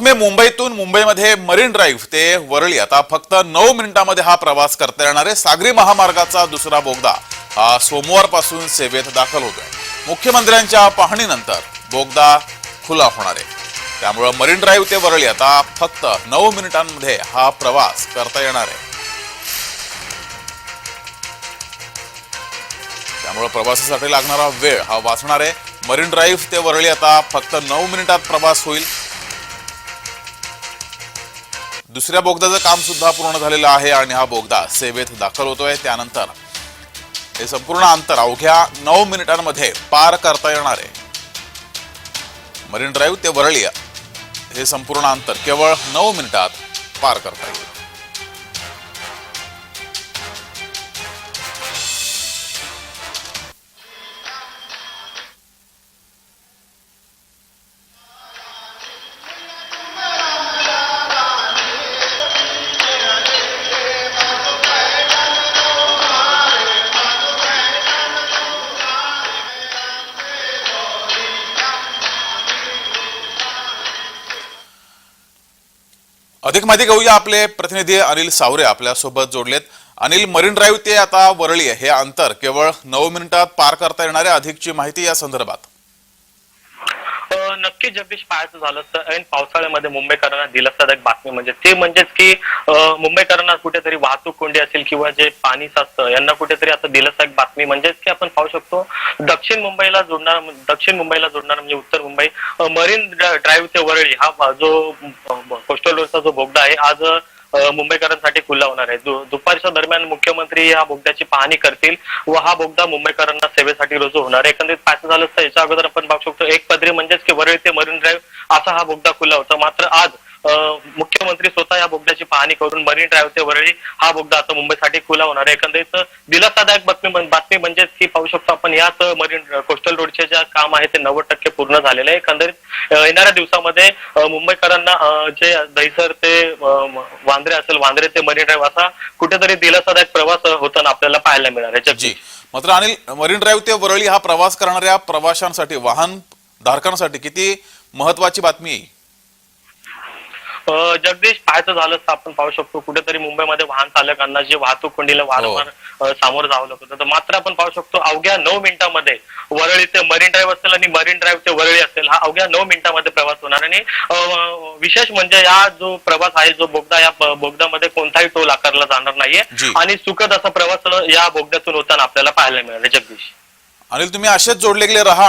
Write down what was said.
बातमी मुंबईतून मुंबईमध्ये मरीन ड्राईव्ह ते वरळी. आता फक्त नऊ मिनिटांमध्ये हा प्रवास करता येणार आहे. सागरी महामार्गाचा दुसरा बोगदा हा सोमवारपासून सेवेत दाखल होतोय. मुख्यमंत्र्यांच्या पाहणीनंतर बोगदा खुला होणार आहे. त्यामुळं मरीन ड्राईव्ह ते वरळी आता फक्त नऊ मिनिटांमध्ये हा प्रवास करता येणार आहे. त्यामुळे प्रवासासाठी लागणारा वेळ हा वाचणार आहे. मरीन ड्राईव्ह ते वरळी आता फक्त नऊ मिनिटात प्रवास होईल. दुसऱ्या बोगद्याचं काम सुद्धा पूर्ण झालेलं आहे आणि हा बोगदा सेवेत दाखल होतोय. त्यानंतर हे संपूर्ण अंतर अवघ्या नऊ मिनिटांमध्ये पार करता येणार आहे. मरीन ड्राईव्ह ते वरळी हे संपूर्ण अंतर केवळ नऊ मिनिटात पार करता येईल. अधिक माहिती घेऊया आपले प्रतिनिधी अनिल सावरे आपल्यासोबत जोडलेत. अनिल मरीन ड्राईव्ह ते आता वरळी हे अंतर केवळ नऊ मिनिटात पार करता येणारे अधिकची माहिती या संदर्भात. नक्की जगदीश पाहायचं झालं तर ऐन पावसाळ्यामध्ये मुंबईकरांना दिलासादायक बातमी म्हणजे ते म्हणजेच की मुंबईकरांना कुठेतरी वाहतूक कोंडी असेल किंवा जे पाणी साचतं यांना कुठेतरी आता दिलासादायक बातमी म्हणजेच की आपण पाहू शकतो दक्षिण मुंबईला जोडणार दक्षिण मुंबईला जोडणार म्हणजे उत्तर मुंबई मरीन ड्राईव्ह ते वरळी हा जो कोस्टल जो बोगदा आहे. आज मुंबईकरांसाठी खुला होणार आहे. दुपारच्या दरम्यान मुख्यमंत्री या बोगद्याची पाहणी करतील व हा बोगदा मुंबईकरांना सेवेसाठी रुजू होणार आहे. एकंदरीत पाच झालं तर याच्या अगोदर आपण पाहू शकतो. एक पदरी म्हणजेच की वरळी ते मरीन ड्राईव्ह असा हा बोगदा खुला होता. मात्र आज मुख्यमंत्री स्वतः या बोगद्याची पाहणी करून मरीन ड्राईव्ह ते वरळी हा बोगदा आता मुंबईसाठी खुला होणार आहे. एकंदरीत दिलासादायक बातमी बातमी म्हणजेच की पाहू शकतो आपण याच मरीन कोस्टल रोडचे जे काम आहे ते नव्वद टक्के पूर्ण झालेले आहे. एकंदरीत येणाऱ्या दिवसामध्ये मुंबईकरांना जे दहिसर ते वांद्रे असेल वांद्रे ते मरीन ड्राईव्ह असा कुठेतरी दिलासादायक प्रवास होताना आपल्याला पाहायला मिळणार आहे. जी. मात्र अनिल मरीन ड्राईव्ह ते वरळी हा प्रवास करणाऱ्या प्रवाशांसाठी वाहन धारकांसाठी किती महत्वाची बातमी आहे? जगदीश पाहायचं झालं तर आपण पाहू शकतो. कुठेतरी मुंबईमध्ये वाहन चालकांना जे वाहतूक कोंडीला वारंवार अ, सामोरं जावं लागत. होतं तर मात्र आपण पाहू शकतो अवघ्या नऊ मिनिटांमध्ये वरळी ते मरीन ड्राईव्ह असेल आणि मरीन ड्राईव्ह ते वरळी असेल हा अवघ्या नऊ मिनिटांमध्ये प्रवास होणार. आणि विशेष म्हणजे या जो प्रवास आहे जो बोगदा या बोगद्यामध्ये कोणताही टोल आकारला जाणार. नाहीये. आणि सुखद असा प्रवास या बोगद्यातून होताना आपल्याला पाहायला मिळाला. जगदीश. अनिल तुम्ही असेच जोडले गेले राहा